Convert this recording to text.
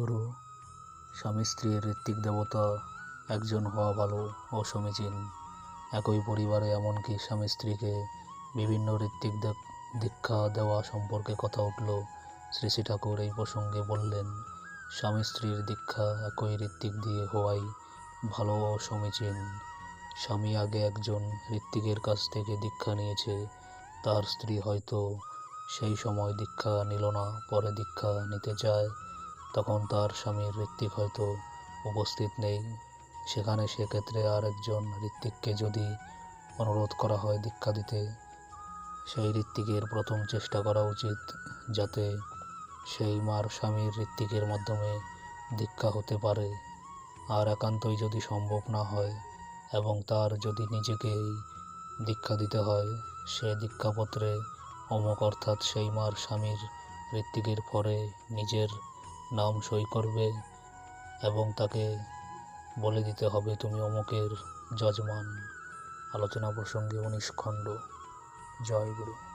গুরু। স্বামী স্ত্রীর ঋত্বিক দেবতা একজন হওয়া ভালো ও সমীচীন। একই পরিবারে এমনকি স্বামী স্ত্রীকে বিভিন্ন ঋত্বিক দেক- দীক্ষা দেওয়া সম্পর্কে কথা উঠল। শ্রী শ্রী ঠাকুর এই প্রসঙ্গে বললেন, স্বামী স্ত্রীর দীক্ষা একই ঋত্বিক দিয়ে হওয়াই ভালো ও সমীচীন। স্বামী আগে একজন ঋত্বিকের কাছ থেকে দীক্ষা নিয়েছে, তার স্ত্রী হয়তো সেই সময় দীক্ষা নিল না, পরে দীক্ষা নিতে যায় তখন তার স্বামীর ঋত্বিক হয়তো উপস্থিত নেই। সেখানে সেক্ষেত্রে আর একজন ঋত্বিককে যদি অনুরোধ করা হয় দীক্ষা দিতে, সেই ঋত্বিকের প্রথম চেষ্টা করা উচিত যাতে সেই মার স্বামীর ঋত্বিকের মাধ্যমে দীক্ষা হতে পারে। আর একান্তই যদি সম্ভব না হয় এবং তার যদি নিজেকেই দীক্ষা দিতে হয়, সে দীক্ষাপত্রে অমক অর্থাৎ সেই মার স্বামীর ঋত্বিকের পরে নিজের নাম সই করবে এবং তাকে বলে দিতে হবে, তুমি অমুকের যজমান। আলোচনা প্রসঙ্গে উনিশ খণ্ড। জয় গুরু।